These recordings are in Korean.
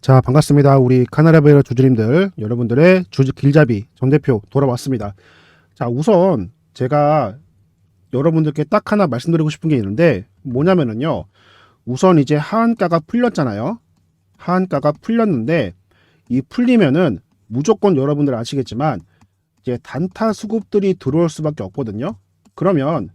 자, 반갑습니다. 우리 카나라베르 주주님들, 여러분들의 주주 길잡이 정 대표 돌아왔습니다. 자, 우선 제가 여러분들께 딱 하나 말씀드리고 싶은 게 있는데 뭐냐면은요. 우선 이제 하한가가 풀렸잖아요. 하한가가 풀렸는데 이 풀리면은 무조건 여러분들 아시겠지만 이제 단타 수급들이 들어올 수밖에 없거든요. 그러면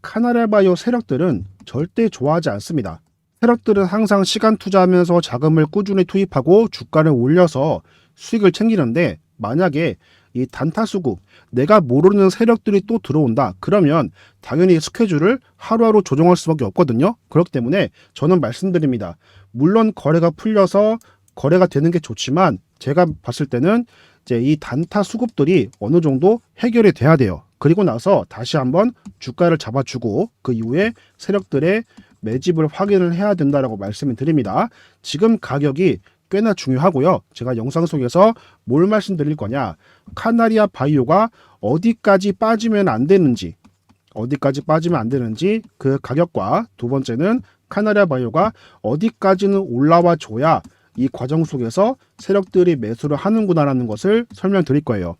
카나라바이오 세력들은 절대 좋아하지 않습니다. 세력들은 항상 시간 투자하면서 자금을 꾸준히 투입하고 주가를 올려서 수익을 챙기는데 만약에 이 단타 수급 내가 모르는 세력들이 또 들어온다 그러면 당연히 스케줄을 하루하루 조정할 수밖에 없거든요. 그렇기 때문에 저는 말씀드립니다. 물론 거래가 풀려서 거래가 되는 게 좋지만 제가 봤을 때는 이제 이 단타 수급들이 어느 정도 해결이 돼야 돼요. 그리고 나서 다시 한번 주가를 잡아주고 그 이후에 세력들의 매집을 확인을 해야 된다라고 말씀을 드립니다. 지금 가격이 꽤나 중요하고요. 제가 영상 속에서 뭘 말씀드릴 거냐. 카나리아 바이오가 어디까지 빠지면 안 되는지, 어디까지 빠지면 안 되는지 그 가격과 두 번째는 카나리아 바이오가 어디까지는 올라와 줘야 이 과정 속에서 세력들이 매수를 하는구나라는 것을 설명드릴 거예요.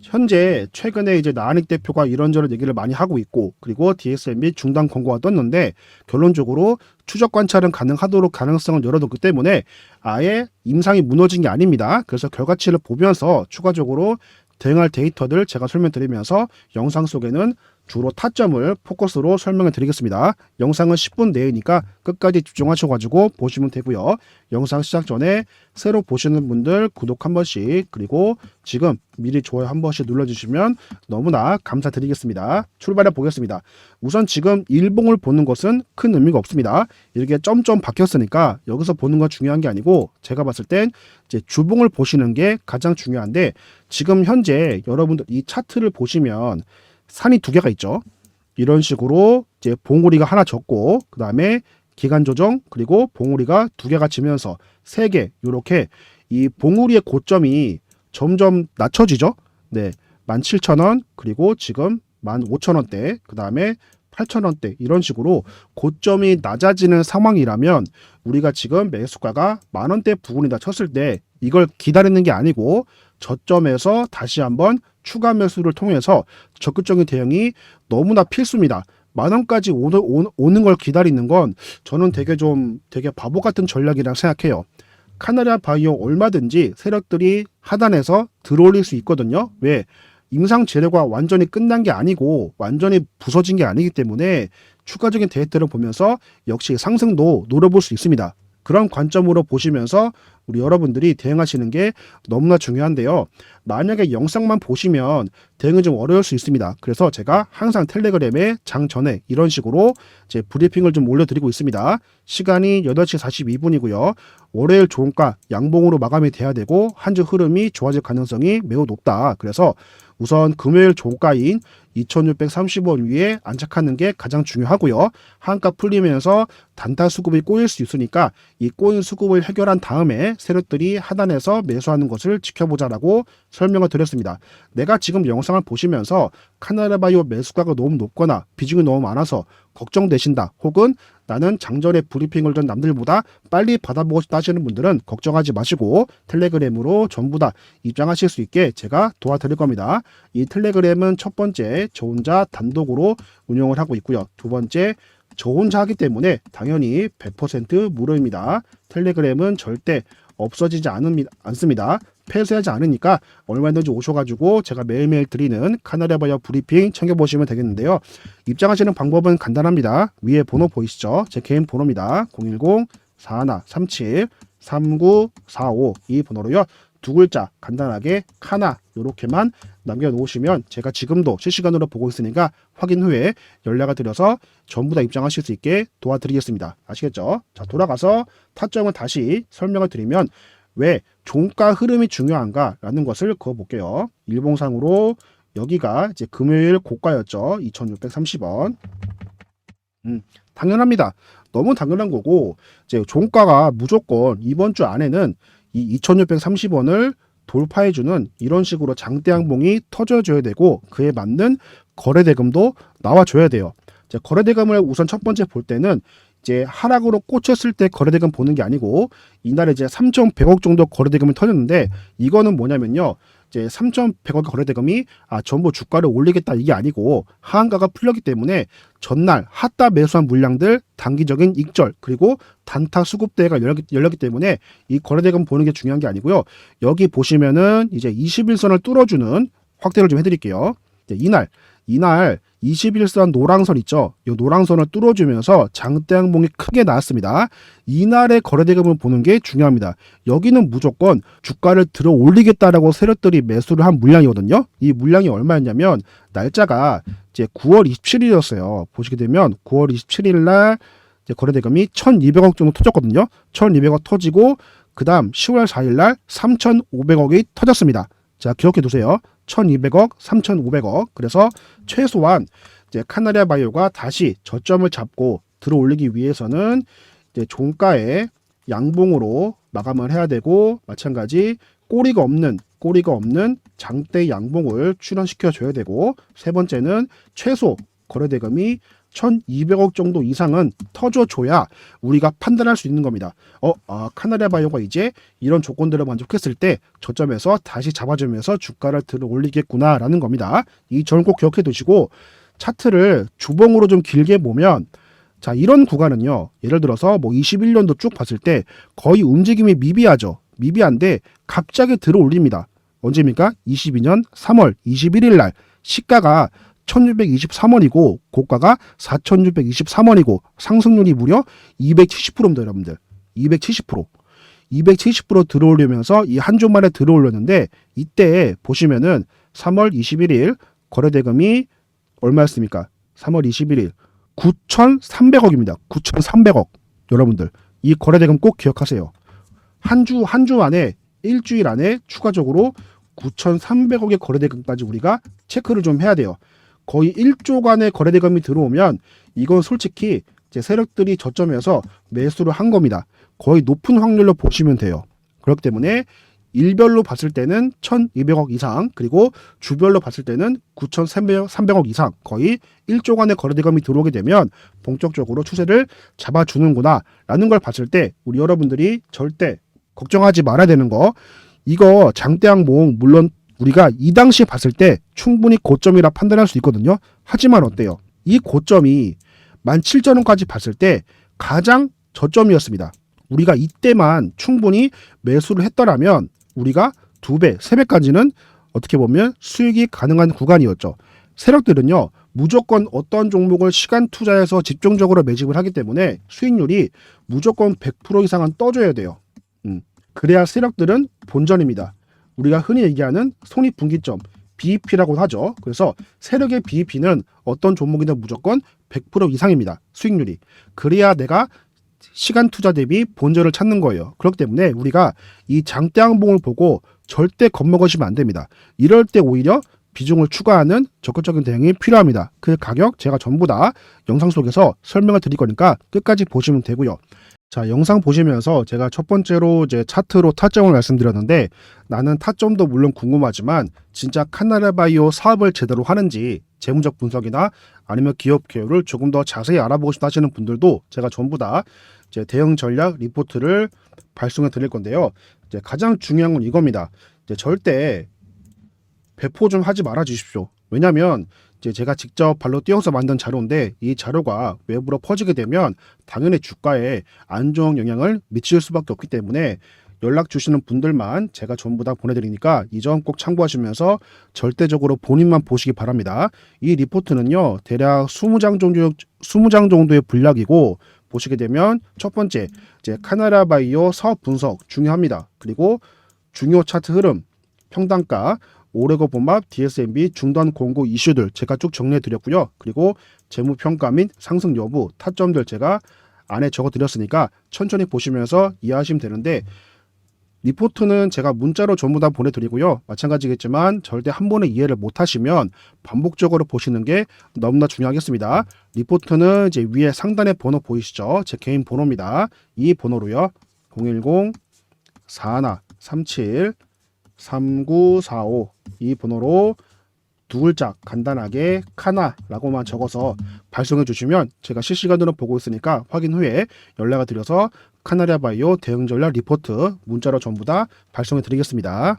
현재 최근에 이제 나한익 대표가 이런저런 얘기를 많이 하고 있고 그리고 DSM 및 중단 권고가 떴는데 결론적으로 추적 관찰은 가능하도록 가능성을 열어뒀기 때문에 아예 임상이 무너진 게 아닙니다. 그래서 결과치를 보면서 추가적으로 대응할 데이터들 제가 설명드리면서 영상 속에는 주로 타점을 포커스로 설명을 드리겠습니다. 영상은 10분 내외니까 끝까지 집중하셔가지고 보시면 되고요. 영상 시작 전에 새로 보시는 분들 구독 한 번씩 그리고 지금 미리 좋아요 한 번씩 눌러주시면 너무나 감사드리겠습니다. 출발해 보겠습니다. 우선 지금 일봉을 보는 것은 큰 의미가 없습니다. 이렇게 점점 바뀌었으니까 여기서 보는 건 중요한 게 아니고 제가 봤을 땐 이제 주봉을 보시는 게 가장 중요한데 지금 현재 여러분들 이 차트를 보시면 산이 두 개가 있죠. 이런 식으로 이제 봉우리가 하나 졌고 그 다음에 기간 조정 그리고 봉우리가 두 개가 지면서 세 개 이렇게 이 봉우리의 고점이 점점 낮춰지죠. 네, 17,000원 그리고 지금 15,000원대 그 다음에 8,000원대 이런 식으로 고점이 낮아지는 상황이라면 우리가 지금 매수가가 만원대 부근이다 쳤을 때 이걸 기다리는 게 아니고 저점에서 다시 한번 추가 매수를 통해서 적극적인 대응이 너무나 필수입니다. 만 원까지 오는, 오는 걸 기다리는 건 저는 되게 좀 되게 바보 같은 전략이라 생각해요. 카나리아 바이오 얼마든지 세력들이 하단에서 들어올릴 수 있거든요. 왜? 임상 재료가 완전히 끝난 게 아니고 완전히 부서진 게 아니기 때문에 추가적인 데이터를 보면서 역시 상승도 노려볼 수 있습니다. 그런 관점으로 보시면서 우리 여러분들이 대응하시는 게 너무나 중요한데요. 만약에 영상만 보시면 대응은 좀 어려울 수 있습니다. 그래서 제가 항상 텔레그램에 장 전에 이런 식으로 제 브리핑을 좀 올려드리고 있습니다. 시간이 8시 42분이고요. 월요일 종가 양봉으로 마감이 돼야 되고 한 주 흐름이 좋아질 가능성이 매우 높다. 그래서 우선 금요일 종가인 2630원 위에 안착하는 게 가장 중요하고요. 한가 풀리면서 단타 수급이 꼬일 수 있으니까 이 꼬인 수급을 해결한 다음에 세력들이 하단에서 매수하는 것을 지켜보자라고 설명을 드렸습니다. 내가 지금 영상을 보시면서 카나라바이오 매수가가 너무 높거나 비중이 너무 많아서 걱정되신다 혹은 나는 장전에 브리핑을 전 남들보다 빨리 받아보고 싶다 하시는 분들은 걱정하지 마시고 텔레그램으로 전부 다 입장하실 수 있게 제가 도와드릴 겁니다. 이 텔레그램은 첫 번째 저 혼자 단독으로 운영을 하고 있고요. 두 번째 저 혼자 하기 때문에 당연히 100% 무료입니다. 텔레그램은 절대 없어지지 않습니다. 폐쇄하지 않으니까 얼마든지 오셔가지고 제가 매일매일 드리는 카나리아바이오 브리핑 챙겨보시면 되겠는데요. 입장하시는 방법은 간단합니다. 위에 번호 보이시죠? 제 개인 번호입니다. 010-4137-3945 이 번호로요. 두 글자 간단하게 카나 요렇게만 남겨놓으시면 제가 지금도 실시간으로 보고 있으니까 확인 후에 연락을 드려서 전부 다 입장하실 수 있게 도와드리겠습니다. 아시겠죠? 자 돌아가서 타점을 다시 설명을 드리면 왜 종가 흐름이 중요한가라는 것을 그어볼게요. 일봉상으로 여기가 이제 금요일 고가였죠. 2,630원. 음, 당연합니다. 너무 당연한 거고 이제 종가가 무조건 이번 주 안에는 이 2,630원을 돌파해주는 이런 식으로 장대양봉이 터져줘야 되고 그에 맞는 거래대금도 나와줘야 돼요. 자, 거래대금을 우선 첫 번째 볼 때는 이제 하락으로 꽂혔을 때 거래대금 보는 게 아니고 이날에 이제 3,100억 정도 거래대금이 터졌는데 이거는 뭐냐면요. 이제 3,100억 거래대금이 아 전부 주가를 올리겠다 이게 아니고 하한가가 풀렸기 때문에 전날 핫다 매수한 물량들 단기적인 익절 그리고 단타 수급대가 열렸기, 열렸기 때문에 이 거래대금 보는 게 중요한 게 아니고요. 여기 보시면은 이제 21선을 뚫어주는 확대를 좀 해드릴게요. 이제 이날 이날 21선 노랑선 있죠. 이 노랑선을 뚫어주면서 장대항봉이 크게 나왔습니다. 이날의 거래대금을 보는 게 중요합니다. 여기는 무조건 주가를 들어 올리겠다라고 세력들이 매수를 한 물량이거든요. 이 물량이 얼마였냐면 날짜가 이제 9월 27일이었어요. 보시게 되면 9월 27일 날 거래대금이 1,200억 정도 터졌거든요. 1,200억 터지고 그 다음 10월 4일 날 3,500억이 터졌습니다. 자, 기억해 두세요. 1,200억, 3,500억. 그래서 최소한 이제 카나리아 바이오가 다시 저점을 잡고 들어 올리기 위해서는 이제 종가의 양봉으로 마감을 해야 되고 마찬가지 꼬리가 없는 꼬리가 없는 장대 양봉을 출현시켜 줘야 되고 세 번째는 최소 거래대금이 1,200억 정도 이상은 터져줘야 우리가 판단할 수 있는 겁니다. 어, 아, 카나리아 바이오가 이제 이런 조건들을 만족했을 때 저점에서 다시 잡아주면서 주가를 들어 올리겠구나라는 겁니다. 이 점을 꼭 기억해 두시고 차트를 주봉으로 좀 길게 보면 자, 이런 구간은요. 예를 들어서 뭐 21년도 쭉 봤을 때 거의 움직임이 미비하죠. 미비한데 갑자기 들어 올립니다. 언제입니까? 22년 3월 21일 날 시가가 1623원이고 고가가 4623원이고 상승률이 무려 270%입니다, 여러분들. 270%. 270% 들어올리면서 이 한 주 만에 들어올렸는데 이때 보시면은 3월 21일 거래대금이 얼마였습니까? 3월 21일 9,300억입니다. 9,300억. 여러분들 이 거래대금 꼭 기억하세요. 한 주 한 주 안에 일주일 안에 추가적으로 9,300억의 거래대금까지 우리가 체크를 좀 해야 돼요. 거의 1조간의 거래 대금이 들어오면 이건 솔직히 제 세력들이 저점에서 매수를 한 겁니다. 거의 높은 확률로 보시면 돼요. 그렇기 때문에 일별로 봤을 때는 1,200억 이상 그리고 주별로 봤을 때는 9,300억 이상 거의 1조간의 거래대금이 들어오게 되면 본격적으로 추세를 잡아주는구나 라는 걸 봤을 때 우리 여러분들이 절대 걱정하지 말아야 되는 거 이거 장대항봉 물론 우리가 이 당시에 봤을 때 충분히 고점이라 판단할 수 있거든요. 하지만 어때요? 이 고점이 17,000원까지 봤을 때 가장 저점이었습니다. 우리가 이때만 충분히 매수를 했더라면 우리가 두 배, 세 배까지는 어떻게 보면 수익이 가능한 구간이었죠. 세력들은요, 무조건 어떤 종목을 시간 투자해서 집중적으로 매집을 하기 때문에 수익률이 무조건 100% 이상은 떠줘야 돼요. 음, 그래야 세력들은 본전입니다. 우리가 흔히 얘기하는 손익분기점 BEP라고 하죠. 그래서 세력의 BEP는 어떤 종목이든 무조건 100% 이상입니다. 수익률이. 그래야 내가 시간 투자 대비 본전을 찾는 거예요. 그렇기 때문에 우리가 이 장대항봉을 보고 절대 겁먹으시면 안 됩니다. 이럴 때 오히려 비중을 추가하는 적극적인 대응이 필요합니다. 그 가격 제가 전부 다 영상 속에서 설명을 드릴 거니까 끝까지 보시면 되고요. 자, 영상 보시면서 제가 첫 번째로 이제 차트로 타점을 말씀드렸는데 나는 타점도 물론 궁금하지만 진짜 카나라바이오 사업을 제대로 하는지 재무적 분석이나 아니면 기업 개요를 조금 더 자세히 알아보고 싶다 하시는 분들도 제가 전부 다 이제 대응 전략 리포트를 발송해 드릴 건데요. 이제 가장 중요한 건 이겁니다. 이제 절대 배포 좀 하지 말아 주십시오. 왜냐면 이제 제가 직접 발로 띄워서 만든 자료인데 이 자료가 외부로 퍼지게 되면 당연히 주가에 안 좋은 영향을 미칠 수밖에 없기 때문에 연락 주시는 분들만 제가 전부 다 보내드리니까 이 점 꼭 참고하시면서 절대적으로 본인만 보시기 바랍니다. 이 리포트는요 대략 20장 정도 20장 정도의 분량이고 보시게 되면 첫 번째 이제 카나라 바이오 사업 분석 중요합니다. 그리고 중요 차트 흐름, 평단가, 오레고 본합, DSMB 중단 공고 이슈들 제가 쭉 정리해 드렸고요. 그리고 재무 평가 및 상승 여부, 타점들 제가 안에 적어 드렸으니까 천천히 보시면서 이해하시면 되는데 리포트는 제가 문자로 전부 다 보내드리고요. 마찬가지겠지만 절대 한 번에 이해를 못하시면 반복적으로 보시는 게 너무나 중요하겠습니다. 리포트는 이제 위에 상단에 번호 보이시죠? 제 개인 번호입니다. 이 번호로요. 010 41 37 3945 이 번호로 두 글자 간단하게 카나라고만 적어서 발송해 주시면 제가 실시간으로 보고 있으니까 확인 후에 연락을 드려서 카나리아 바이오 대응 전략 리포트 문자로 전부 다 발송해 드리겠습니다.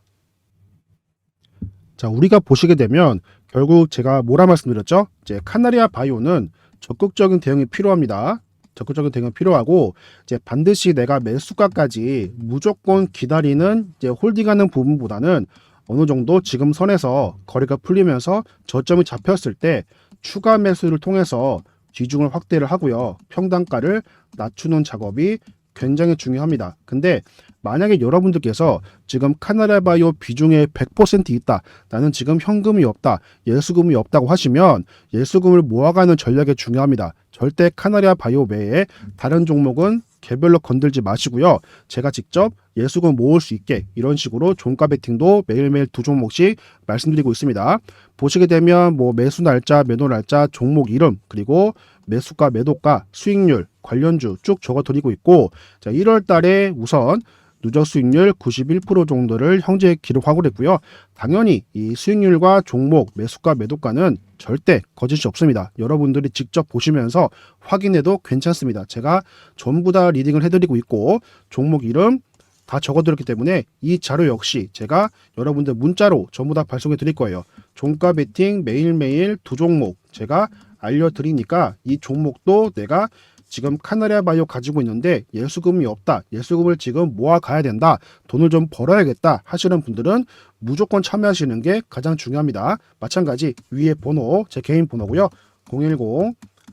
자, 우리가 보시게 되면 결국 제가 뭐라 말씀드렸죠? 이제 카나리아 바이오는 적극적인 대응이 필요합니다. 적극적인 대응이 필요하고 이제 반드시 내가 매수가까지 무조건 기다리는 이제 홀딩하는 부분보다는 어느 정도 지금 선에서 거래가 풀리면서 저점이 잡혔을 때 추가 매수를 통해서 비중을 확대를 하고요. 평단가를 낮추는 작업이 굉장히 중요합니다. 근데 만약에 여러분들께서 지금 카나라바이오 비중에 100% 있다. 나는 지금 현금이 없다. 예수금이 없다고 하시면 예수금을 모아가는 전략이 중요합니다. 절대 카나리아 바이오 외에 다른 종목은 개별로 건들지 마시고요. 제가 직접 예수금 모을 수 있게 이런 식으로 종가 베팅도 매일매일 두 종목씩 말씀드리고 있습니다. 보시게 되면 뭐 매수 날짜, 매도 날짜, 종목 이름, 그리고 매수가, 매도가, 수익률, 관련주 쭉 적어 드리고 있고 자, 1월 달에 우선 누적 수익률 91% 정도를 형제 기록하고 있고요. 당연히 이 수익률과 종목, 매수가, 매도가는 절대 거짓이 없습니다. 여러분들이 직접 보시면서 확인해도 괜찮습니다. 제가 전부 다 리딩을 해드리고 있고 종목 이름 다 적어드렸기 때문에 이 자료 역시 제가 여러분들 문자로 전부 다 발송해 드릴 거예요. 종가 베팅 매일매일 두 종목 제가 알려드리니까 이 종목도 내가 지금 카나리아 바이오 가지고 있는데 예수금이 없다. 예수금을 지금 모아 가야 된다. 돈을 좀 벌어야겠다 하시는 분들은 무조건 참여하시는 게 가장 중요합니다. 마찬가지 위에 번호 제 개인 번호고요. 010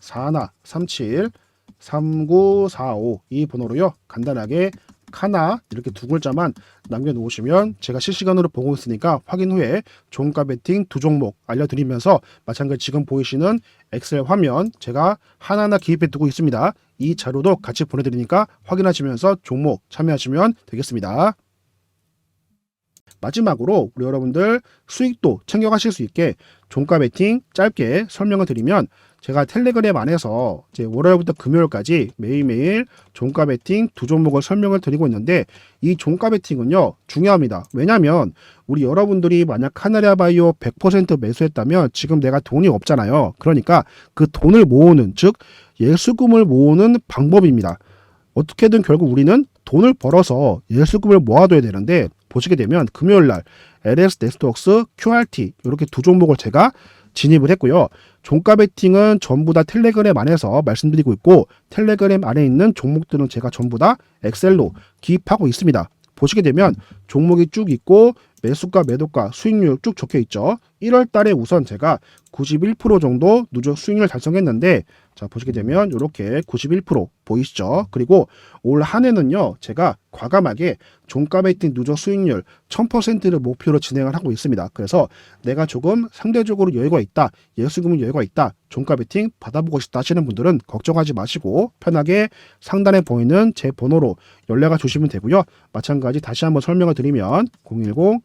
41 37 3945 이 번호로요. 간단하게 카나 이렇게 두 글자만 남겨놓으시면 제가 실시간으로 보고 있으니까 확인 후에 종가 베팅 두 종목 알려드리면서 마찬가지 지금 보이시는 엑셀 화면 제가 하나하나 기입해 두고 있습니다. 이 자료도 같이 보내드리니까 확인하시면서 종목 참여하시면 되겠습니다. 마지막으로 우리 여러분들 수익도 챙겨가실 수 있게 종가 베팅 짧게 설명을 드리면 제가 텔레그램 안에서 이제 월요일부터 금요일까지 매일매일 종가 베팅 두 종목을 설명을 드리고 있는데 이 종가 베팅은요 중요합니다. 왜냐하면 우리 여러분들이 만약 카나리아 바이오 100% 매수했다면 지금 내가 돈이 없잖아요. 그러니까 그 돈을 모으는 즉 예수금을 모으는 방법입니다. 어떻게든 결국 우리는 돈을 벌어서 예수금을 모아둬야 되는데 보시게 되면 금요일 날 LS 네스트웍스 QRT 이렇게 두 종목을 제가 진입을 했고요. 종가 베팅은 전부 다 텔레그램 안에서 말씀드리고 있고 텔레그램 안에 있는 종목들은 제가 전부 다 엑셀로 기입하고 있습니다. 보시게 되면 종목이 쭉 있고 매수가, 매도가, 수익률 쭉 적혀 있죠. 1월 달에 우선 제가 91% 정도 누적 수익률 달성했는데 자, 보시게 되면 이렇게 91% 보이시죠? 그리고 올 한 해는요. 제가 과감하게 종가 베팅 누적 수익률 1000%를 목표로 진행을 하고 있습니다. 그래서 내가 조금 상대적으로 여유가 있다. 예수금은 여유가 있다. 종가 베팅 받아보고 싶다 하시는 분들은 걱정하지 마시고 편하게 상단에 보이는 제 번호로 연락을 주시면 되고요. 마찬가지 다시 한번 설명을 드리면 010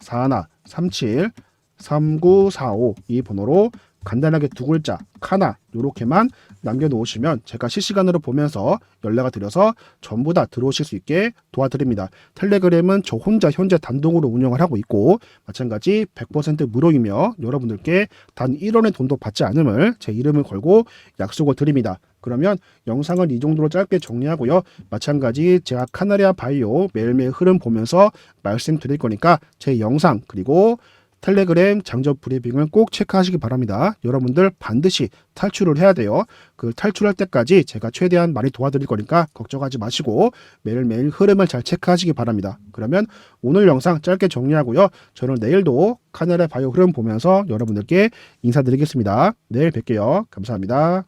41 37 3945 이 번호로 간단하게 두 글자 카나 요렇게만 남겨놓으시면 제가 실시간으로 보면서 연락을 드려서 전부 다 들어오실 수 있게 도와드립니다. 텔레그램은 저 혼자 현재 단독으로 운영을 하고 있고 마찬가지 100% 무료이며 여러분들께 단 1원의 돈도 받지 않음을 제 이름을 걸고 약속을 드립니다. 그러면 영상은 이 정도로 짧게 정리하고요. 마찬가지 제가 카나리아 바이오 매일매일 흐름 보면서 말씀드릴 거니까 제 영상 그리고 텔레그램 장접 브리핑을 꼭 체크하시기 바랍니다. 여러분들 반드시 탈출을 해야 돼요. 그 탈출할 때까지 제가 최대한 많이 도와드릴 거니까 걱정하지 마시고 매일매일 흐름을 잘 체크하시기 바랍니다. 그러면 오늘 영상 짧게 정리하고요. 저는 내일도 카나라 바이오 흐름 보면서 여러분들께 인사드리겠습니다. 내일 뵐게요. 감사합니다.